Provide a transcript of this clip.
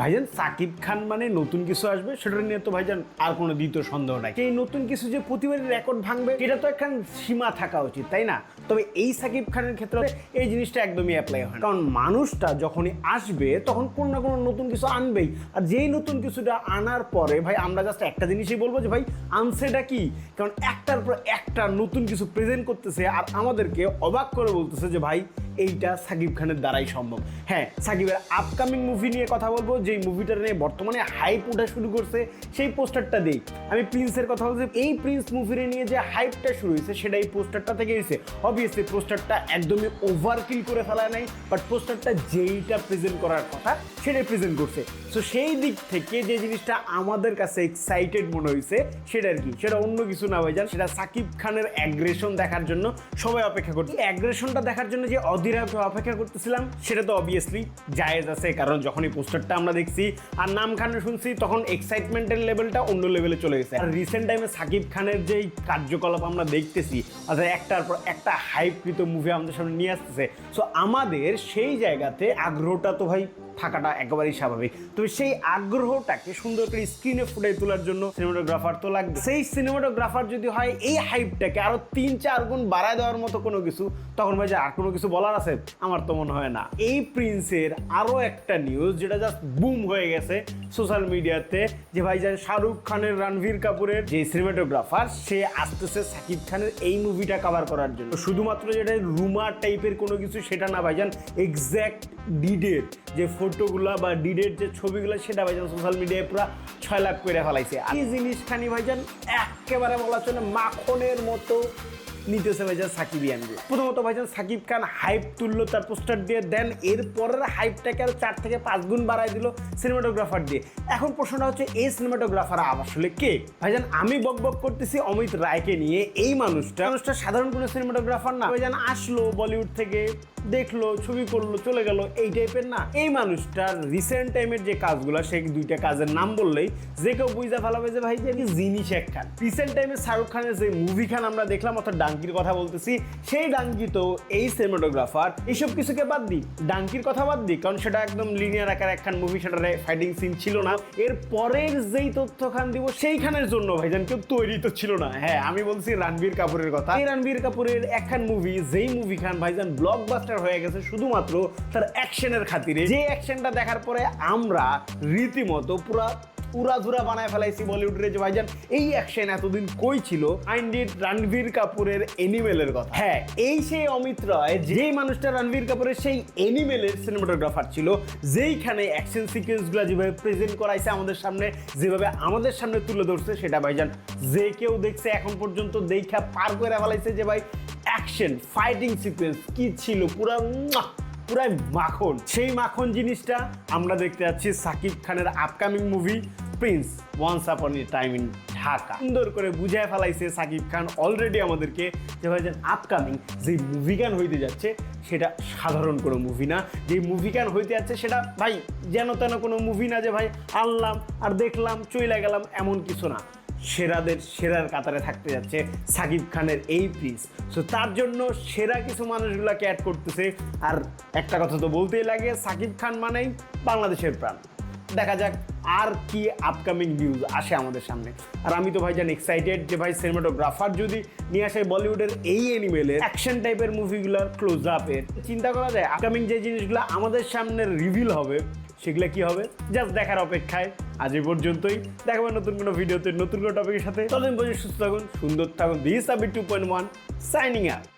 ভাইজান, সাকিব খান মানে নতুন কিছু আসবে? সেটা নিয়ে তো ভাইজান আর কোনো দ্বিতীয় সন্দেহ নাই। এই নতুন কিছু যে প্রতিবারই রেকর্ড ভাঙবে এটা তো একটা সীমা থাকা উচিত, তাই না? তবে এই সাকিব খানের ক্ষেত্রে এই জিনিসটা একদমই অ্যাপ্লাই হয় কারণ মানুষটা যখনই আসবে, তখন কোনো না কোনো নতুন কিছু আনবেই। আর যেই নতুন কিছুটা আনার পরে, ভাই, আমরা জাস্ট একটা জিনিসই বলব যে, ভাই আনসেটা কি? কারণ একটার পর একটা নতুন কিছু প্রেজেন্ট করতেছে আর আমাদেরকে অবাক করে বলতেছে যে, ভাই এইটা সাকিব খানের দ্বারাই সম্ভব। হ্যাঁ সাকিবের আপকামিং মুভি নিয়ে কথা বলব, যেই মুভিটা নিয়ে বর্তমানে হাইপ ওঠা শুরু করছে, সেই পোস্টারটা দেই। আমি প্রিন্সের কথা বলছি, এই প্রিন্স মুভির নিয়ে যে হাইপটা শুরু হয়েছে, সেটা এই পোস্টারটা থেকে হয়েছে। অবভিয়াসলি পোস্টারটা একদমই ওভারকিল করে ফেলা নাই বাট পোস্টারটা যেইটা প্রেজেন্ট করার কথা, সেটাই প্রেজেন্ট করছে। সো সেই দিক থেকে যে জিনিসটা আমাদের কাছে এক্সাইটেড মনে হয়েছে, সেটা আর কি। সেটা অন্য কিছু না হয়ে ভাইজান, সেটা সাকিব খানের অ্যাগ্রেশন দেখার জন্য সবাই অপেক্ষা করছে। অ্যাগ্রেশনটা দেখার জন্য যে অধীরাকে অপেক্ষা করতেছিলাম, সেটা তো অবভিয়াসলি জায়েজ আছে, কারণ যখন এই পোস্টারটা আমরা দেখছি আর নাম খানের শুনছি, তখন এক্সাইটমেন্টের লেভেলটা অন্য লেভেলে চলে গেছে। আর রিসেন্ট টাইমে সাকিব খানের যেই কার্যকলাপ আমরা দেখতেছি, অর্থাৎ একটার পর একটা হাইপকৃত মুভি আমাদের সামনে নিয়ে আসতেছে। সো আমাদের সেই জায়গাতে আগ্রহটা তো ভাই থাকাটা একেবারেই স্বাভাবিক। তবে সেই আগ্রহটাকে সুন্দর করে স্ক্রিনে ফুটে তোলার জন্য সিনেমাটোগ্রাফার তো লাগবে। সেই সিনেমাটোগ্রাফার যদি হয়, এই হাইপটাকে আরও তিন চার গুণ বাড়ায় দেওয়ার মতো কোনো কিছু, তখন ভাই যে আর কোনো কিছু বলার আছে, আমার তো মনে হয় না। এই প্রিন্সের আরও একটা নিউজ যেটা জাস্ট বুম হয়ে গেছে সোশ্যাল মিডিয়াতে যে ভাই যান শাহরুখ খানের, রণবীর কাপুরের যে সিনেমাটোগ্রাফার সে আসতেছে সাকিব খানের এই মুভিটা কভার করার জন্য। শুধুমাত্র যেটা রুমার টাইপের কোনো কিছু, সেটা না ভাইজান এক্স্যাক্ট ডিডের যে ফটোগুলা বা ডিডের যে ছবিগুলো, সেটা ভাইজান সোশ্যাল মিডিয়ায় পুরো ছয় লাখ করে ফেলাইছে। এই জিনিসখানি ভাইজান একেবারে বলা চলে মাখনের মতো নিতেছে ভাইজান সাকিবিয়ানগুলো প্রথমত ভাইজান সাকিব খান হাইপ তুললো, তার পোস্টার দিয়ে দেন এর পরের হাইপটাকে আর চার থেকে পাঁচ গুণ বাড়াই দিল সিনেমাটোগ্রাফার দিয়ে। এখন প্রশ্নটা হচ্ছে, এই সিনেমাটোগ্রাফার আসলে কে? ভাইজান আমি বক বক করতেছি অমিত রায়কে নিয়ে, এই মানুষটা। মানুষটা সাধারণ কোনো সিনেমাটোগ্রাফার না। ভাইজান আসলো বলিউড থেকে। দেখল, ছবি করল, চলে গেল, এই টাইপের না। এই মানুষটার রিসেন্ট টাইমের যে কাজগুলো সেই দুইটা কাজের নাম বললেই, যে কেউ বুঝতে ফেলাবে যে, ভাই, যে জিনিস এক খান। রিসেন্ট টাইমে শাহরুখ খানের যে মুভি খান আমরা দেখলাম, অর্থাৎ ডাঙ্কির কথা বলতেছি, সেই ডাঙ্কি তো এই সিনেমাটোগ্রাফার এইসব কিছুকে বাদ দিই ডাঙ্কির কথা বাদ দিই কারণ সেটা একদম লিনিয়ার আকার একখান মুভি সেটারে ফাইটিং সিন ছিল না। এর পরের যেই তথ্য খান দিব, সেইখানের জন্য, ভাইজান, কেউ তৈরি তো ছিল না। হ্যাঁ আমি বলছি রণবীর কাপুরের কথা। এই রণবীর কাপুরের একখান মুভি যেই মুভি খান, ভাইজান ব্লকবাস্টার হয়ে গেছে শুধুমাত্র তার অ্যাকশনের খাতিরে। যে অ্যাকশনটা দেখার পরে আমরা রীতিমতো পুরা উড়াধুরা বানায় ফেলাইছি বলিউডের যে ভাইজান। এই অ্যাকশন এতদিন কই ছিল? আইন্ডির রণবীর কাপুরের এনিমেলের কথা। হ্যাঁ এই সেই অমিত রয়, যেই মানুষটা রণবীর কাপুরের সেই এনিমেলের সিনেমাটোগ্রাফার ছিল, যেইখানে অ্যাকশন সিকোয়েন্সগুলো যেভাবে প্রেজেন্ট করাইছে আমাদের সামনে, যেভাবে আমাদের সামনে তুলে ধরছে সেটা ভাইজান। যে কেউ দেখছে এখন পর্যন্ত, দেখা পার করে ফেলাইছে যে ভাই অ্যাকশন ফাইটিং সিকোয়েন্স কি ছিল? পুরা! পুরাই মাখন। সেই মাখন জিনিসটা আমরা দেখতে যাচ্ছি সাকিব খানের আপকামিং মুভি প্রিন্স ওয়ান্স আপন এ টাইম ইন ঢাকা সুন্দর করে বুঝায় ফেলাইছে সাকিব খান অলরেডি আমাদেরকে যে ভাই আপকামিং যে মুভি গান হইতে যাচ্ছে, সেটা সাধারণ কোনো মুভি না। যে মুভি গান হইতে যাচ্ছে, সেটা ভাই যেন তেন কোনো মুভি না যে ভাই আনলাম আর দেখলাম, চইলা গেলাম, এমন কিছু না। সেরাদের, সেরার কাতারে থাকতে যাচ্ছে সাকিব খানের এই পিস সো তার জন্য সেরা কিছু মানুষগুলোকে অ্যাড করতেছে। আর একটা কথা তো বলতেই লাগে, সাকিব খান মানেই বাংলাদেশের প্রাণ। দেখা যাক আর কি আপকামিং নিউজ আসে আমাদের সামনে। আর আমি তো ভাই জান এক্সাইটেড যে ভাই সিনেমাটোগ্রাফার যদি নিয়ে আসে বলিউডের এই এনিমেলের অ্যাকশন টাইপের মুভিগুলোর ক্লোজ আপের চিন্তা করা যায় আপকামিং যে জিনিসগুলো আমাদের সামনে রিভিল হবে, সেগুলো কি হবে? জাস্ট দেখার অপেক্ষায়। আজ এই পর্যন্তই। দেখাবো নতুন কোনো ভিডিওতে নতুন কোনো টপিকের সাথে। ততদিন সুস্থ থাকুন, সুন্দর থাকুন। দিস আবি two point one signing up